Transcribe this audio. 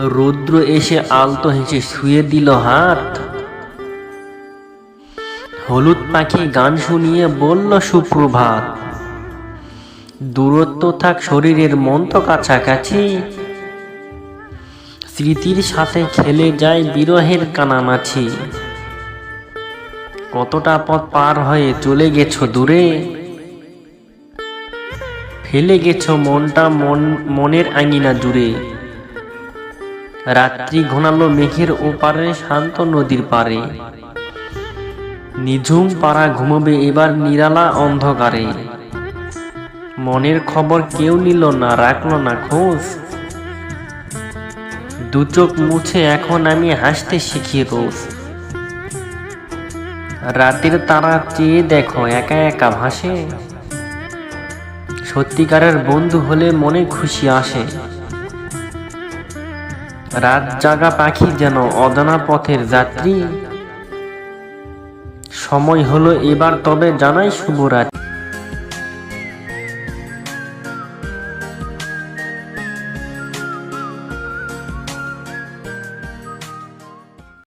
রুদ্র এসে আলতো হেসে শুয়ে দিল হাত। হলুদ পাখি গান শুনিয়ে বলল, সুপ্রভাত, দূরত্ব থাক শরীরের মন তো কাছাকাছি। স্মৃতির সাথে খেলে যায় বিরহের কানামাছি। কতটা পথ পার হয়ে চলে গেছো দূরে? ফেলে গেছো মনটা মন, মনের আঙিনা জুড়ে রাত্রি ঘনালো মেঘের ওপারে শান্ত নদীর পারে নিঝুম পাড়া ঘুমবে এবার নিরালা অন্ধকারে। মনের খবর কেউ নিল না, রাখল না খোঁজ। দু চোখ মুছে এখন আমি হাসতে শিখি রোজ। রাতের তারা চেয়ে দেখো একা একা ভাসে। সত্যিকারের বন্ধু হলে মনে খুশি আসে। রাত জাগা পাখি যেন অজানা পথের যাত্রী। সময় হলো এবার তবে জানাই শুভরাত্রি।